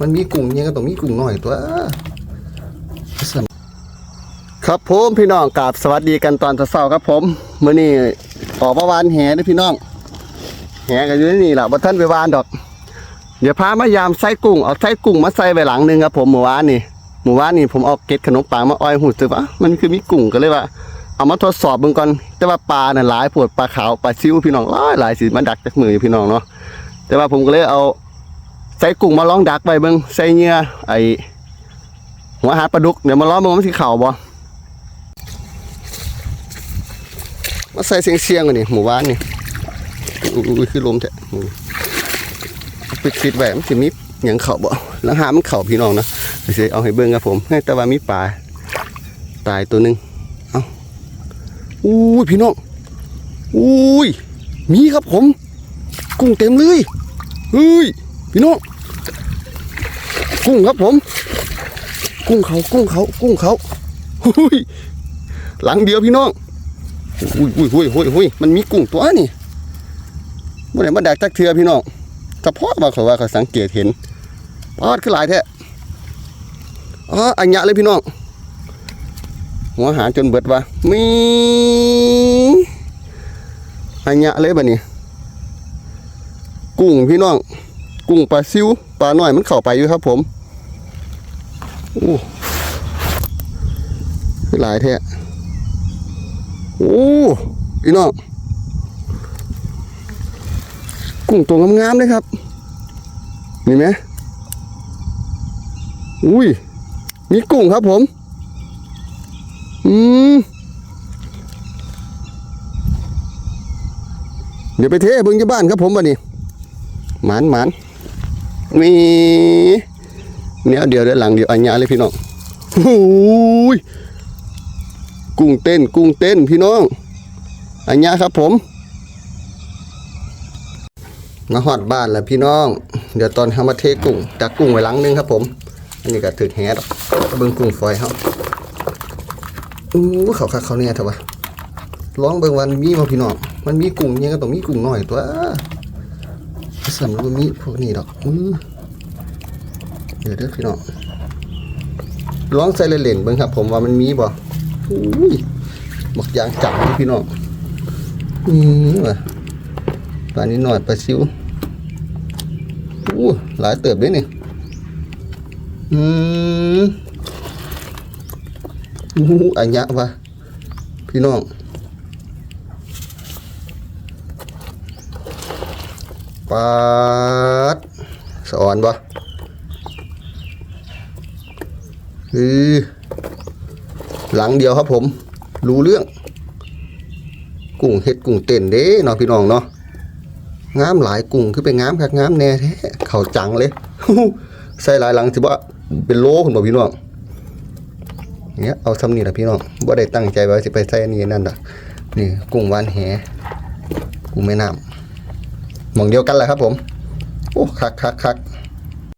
มันมีกุ้งเนี่ยก็ต้องมีกุ้งหน่อยตัวครับผมพี่น้องกราบสวัสดีกันตอนเช้าครับผมเมื้อนี้ออกมาวานแหเด้อพี่น้อง แห่กันอยู่นนี่แหละบ่ท่านไปวานดอก เดี๋ยวพามายามไส้กุ้งเอาไส้กุ้งมาใส่ไว้หลังหนึงครับผมเมื่อวานนี่เมื่อวานนี่ผมเอาเก็ดขนมปังมาอ้อยหูสึกว่ามันคือมีกุ้งก็เลยว่าเอามาทดสอบเบิ่งก่อนแต่ว่าปลาน่ะหลายปวดปลาขาวปลาซิวพี่น้องหลายหลายสิมาดักจากมืออยู่พี่น้องเนาะแต่ว่าผมก็เลยเอา ใส่กุ้งมาลองดักไว้เบิ่งใส่เหงื่อไอหัวหาปลาดุกเดี๋ยวมาล้องเบิ่งมันสิเข้าบ่มาใส่เสียงๆกันนี่หมู่บ้านนี่อุ้ยคือลมแท้ปิดปิดไว้มันสิมีหยังเข้าบ่แล้วหามันเข้าพี่น้องนะเดี๋ยเอาให้เบิ่งครับผมแต่ว่ามีปลาตายตัวหนึงเอุ้ยพี่น้องอุ้ยมีครับผม กุ้งเต็มเลยเฮ้ยพี่น้อง กุ้งครับผม กุ้งเขากุ้งเขากุ้งเขาอุ้ยหลังเดียวพี่น้องอุ้ยอุ้ยอุ้ยอุ้ยอุ้ยมันมีกุ้งตัวนี่เมื่อไหร่มาแดกจักเทือพี่น้องเฉพาะว่าเขาว่าเขาสังเกตเห็นปอดขึ้นหลายแท้อ๋ออันยะเลยพี่น้องหัวหาจนเบิดว่ามีอันยะเลยบัดนี้กุ้งพี่น้อง กุ้งปลาซิว ลาหน่อยมันเข้าไปอยู่ครับ ผมโอ้หลายแท้โอ้พี่น้องกุ้งตัวงามๆเลยครับนี่ไหมอุ้ยมีกุ้งครับผม อืมเดี๋ยวไปเทเบิ่งที่บ้านครับผมบัดนี้หมานหมาน มีเนี่ยเดี๋ยวเดี๋ยวหลังเดี๋ยวอัญญาเลยพี่น้องโอ้ยกุ้งเต้น กุ้งเต้นพี่น้องอัญญาครับผมมาหอดบ้านแล้วพี่น้อง เดี๋ยวตอนทำมาเทกุ้งตักกุ้งไว้หลังนึงครับผม อันนี้ก็ถึกแฮดเบิ่งกุ้งฝอยเขาอู้เขาคักเขาเนี่ยเถอะวะร้องเบิ่งวันมีมาพี่น้อง มันมีกุ้งเนี่ยก็ต้องมีกุ้งหน่อยตัว สำหรับมีพวกนี้ดอกเดี๋ยวเด้อพี่น้องร้องใส่เล่นๆเบิ่งครับ ผมว่ามันมีบ่อุ้ยบักยางจับพี่น้องอือว่ะปลานี้หน่อยปลาซิวอู้หลายเติบด้วยนี่อืมอู้หูอันยะวะพี่น้อง ปาดสอนบ่อือหลังเดียวครับผม รู้เรื่อง กุ้งเห็ดกุ้งเต้นเด้เนาะพี่น้องเนาะงามหลายกุ้งคือเป็นงามคักงามแน่แท้เขาจังเลยใส่หลายหลังสิบ่เป็นโลคุณบ่พี่น้องเนี่ยเอาซ้ำนี่แหละพี่น้องบ่ได้ตั้งใจว่าสิไปใส่นี้นั่นดอกนี่กุ้งหวานแหกุ้งแม่น้ำ มองเดียวกันแหละครับผมโอ้คักคักคัก